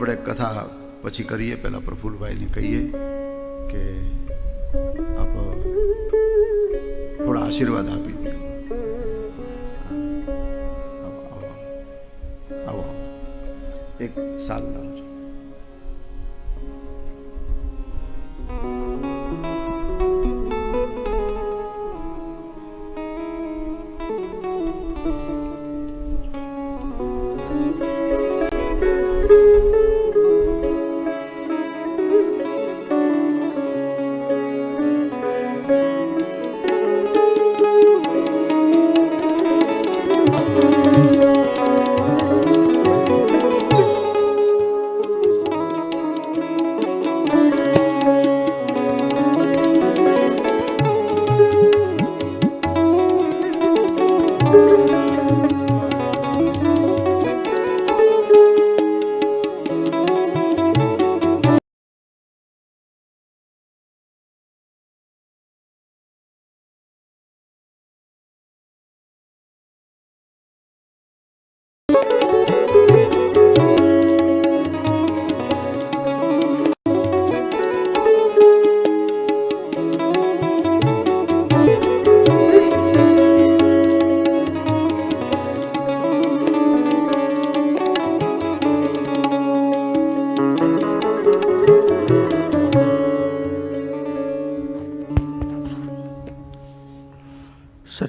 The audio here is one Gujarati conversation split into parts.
આપણે કથા પછી કરીએ. પહેલાં પ્રફુલભાઈને કહીએ કે આપ થોડા આશીર્વાદ આપી દો. આવો, એક સાલ લાવજો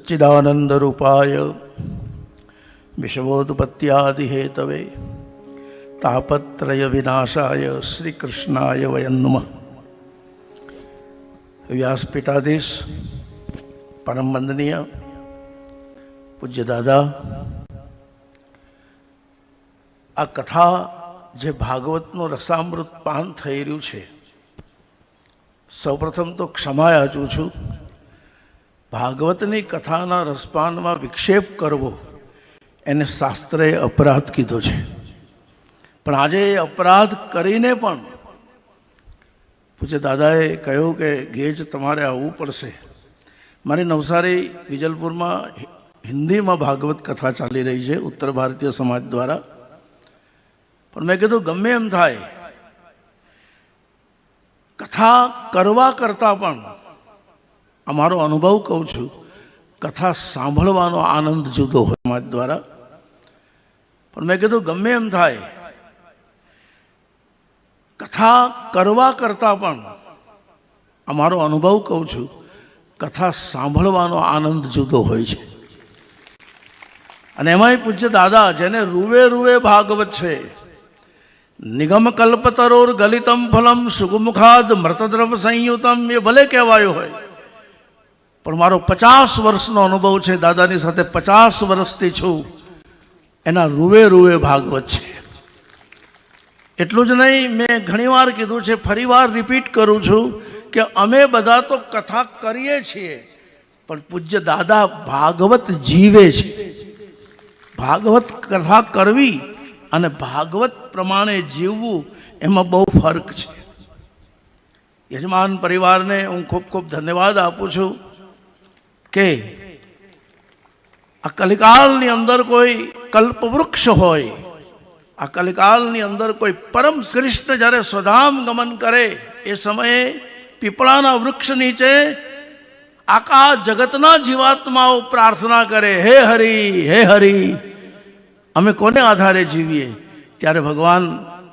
સચ્ચિદાનંદ રૂપાય વિષવોત્પત્યાદિહેતવે તાપત્રય વિનાશાય શ્રી કૃષ્ણાય વયં નમઃ વ્યાસપીઠાધીશ પરમ વંદનીય પૂજ્ય દાદા આ કથા જે ભાગવતનું રસામૃત પાન થઈ રહ્યું છે, સૌપ્રથમ તો ક્ષમા યાચું છું. ભાગવતની કથાના રસપાનમાં વિક્ષેપ કરવો એને શાસ્ત્રએ અપરાધ કીધો છે. પણ આજે એ અપરાધ કરીને પણ પૂછે દાદાએ કહ્યું કે ગેજ તમારે આવવું પડશે. મારી નવસારી વિજલપુરમાં હિન્દીમાં ભાગવત કથા ચાલી રહી છે ઉત્તર ભારતીય સમાજ દ્વારા. પણ મેં કીધું ગમે એમ થાય. કથા કરવા કરતાં પણ અમારો અનુભવ કહું છું. કથા સાંભળવાનો આનંદ જુદો હોય સમાજ દ્વારા. પણ મેં કીધું ગમે એમ થાય. કથા કરવા કરતાં પણ અમારો અનુભવ કહું છું. કથા સાંભળવાનો આનંદ જુદો હોય છે. અને એમાંય પૂજ્ય દાદા, જેને રૂવે રૂવે ભાગવત છે. નિગમ કલ્પતરોર ગલિતમ ફલમ સુગમુખાદ મૃતદ્રવ સંયુતમ, એ ભલે કહેવાયું હોય. પણ મારો પચાસ વર્ષનો અનુભવ છે, દાદાની સાથે પચાસ વર્ષથી છું. એના રૂવે રૂવે ભાગવત છે એટલું જ નહીં, મેં ઘણીવાર કીધું છે, ફરીવાર રિપીટ કરું છું કે અમે બધા તો કથા કરીએ છીએ, પણ પૂજ્ય દાદા ભાગવત જીવે છે. ભાગવત કથા કરવી અને ભાગવત પ્રમાણે જીવવું, એમાં બહુ ફરક છે. યજમાન પરિવારને હું ખૂબ ખૂબ ધન્યવાદ આપું છું. કે આ કલિકાલની અંદર કોઈ કલ્પવૃક્ષ હોય, આ કલિકાલની અંદર કોઈ પરમ કૃષ્ણ જ્યારે સ્વધામ ગમન કરે, એ સમયે પીપળાના વૃક્ષ નીચે આખા જગતના જીવાત્માઓ પ્રાર્થના કરે, હે હરિ હે હરિ. અમે કોને આધારે જીવીએ? ત્યારે ભગવાન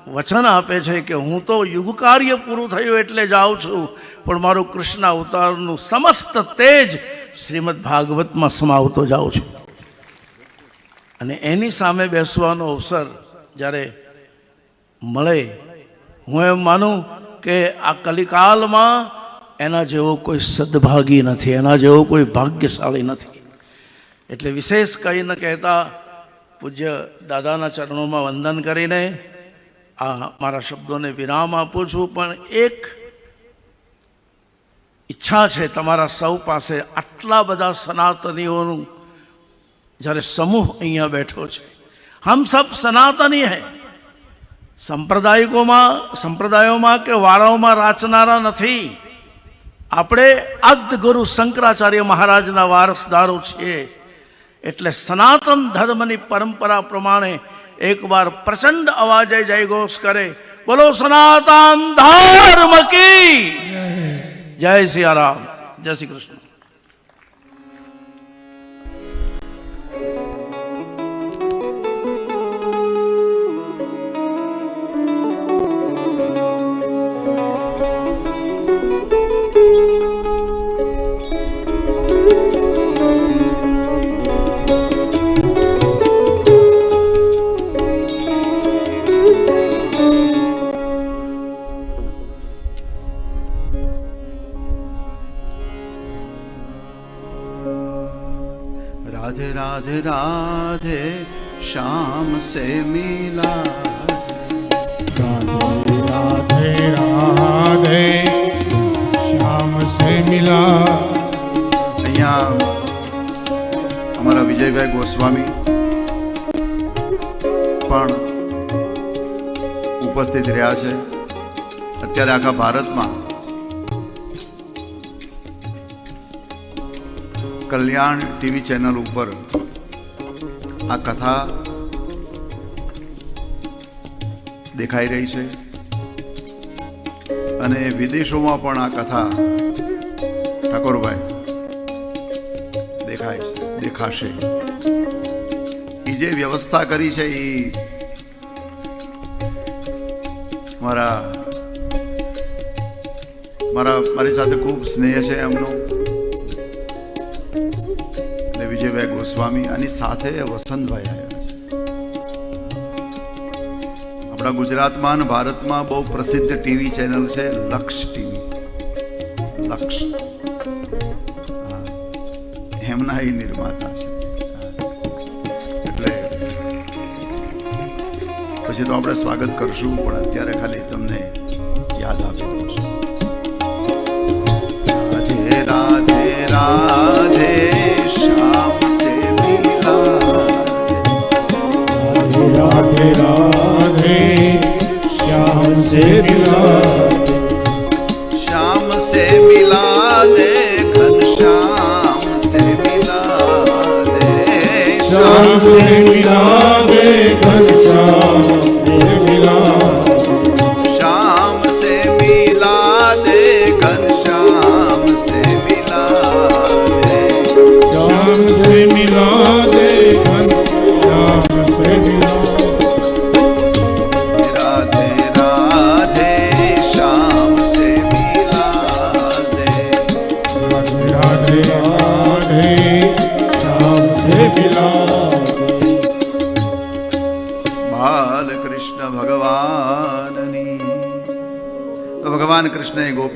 વચન આપે છે કે હું તો યુગ કાર્ય પૂરું થયું એટલે જાઉં છું, પણ મારું કૃષ્ણ અવતારનું સમસ્ત તેજ શ્રીમદ ભાગવતમાં સમાવતો જાઉં છું. અને એની સામે બેસવાનો અવસર જ્યારે મળે, હું એમ માનું કે આ કલિકાલમાં એના જેવો કોઈ સદભાગી નથી, એના જેવો કોઈ ભાગ્યશાળી નથી. એટલે વિશેષ કંઈ ન કહેતા પૂજ્ય દાદાના ચરણોમાં વંદન કરીને આ મારા શબ્દોને વિરામ આપું છું, પણ એક ઈચ્છા છે તમારા સૌ પાસે આટલા બધા સનાતનીઓનું, જ્યારે સમૂહ અહીંયા બેઠો છે. હમ સબ સનાતની હૈ. સંપ્રદાયિકોમાં, સંપ્રદાયોમાં કે વાળાઓમાં રાચનારા નથી. આપણે આદ્ય ગુરુ શંકરાચાર્ય મહારાજના વારસદારો છીએ. એટલે સનાતન ધર્મની પરંપરા પ્રમાણે એકવાર પ્રચંડ અવાજે જય ઘોષ કરે. બોલો, સનાતન ધર્મ કી જય સિયારામ. જય શ્રી કૃષ્ણ. राधे राधे राधे श्याम से मिला राधे राधे राधे श्याम से मिला અહીંયા અમારા વિજયભાઈ ગોસ્વામી પણ ઉપસ્થિત રહ્યા છે અત્યારે આખા ભારતમાં કલ્યાણ ટીવી ચેનલ ઉપર આ કથા દેખાઈ રહી છે. અને વિદેશોમાં પણ આ કથા ઠાકોરભાઈ દેખાય દેખાશે. એ જે વ્યવસ્થા કરી છે એ મારા મારા, મારી સાથે ખૂબ સ્નેહ છે એમનો. વિજયભાઈ ગોસ્વામી અને સાથે વસંતભાઈ આવ્યા છે. આપણા ગુજરાતમાં અને ભારતમાં બહુ પ્રસિદ્ધ ટીવી ચેનલ છે લક્ષ ટીવી. લક્ષ. એમના એ નિર્માતા છે. એટલે પછી તો આપણે સ્વાગત કરશું, પણ અત્યારે ખાલી તમને યાદ આપી. से मिला दे घनश्याम से मिला दे श्याम से मिला दे घनश्याम से मिला श्याम से मिला दे घनश्याम કૃષ્ણ ભગવાનની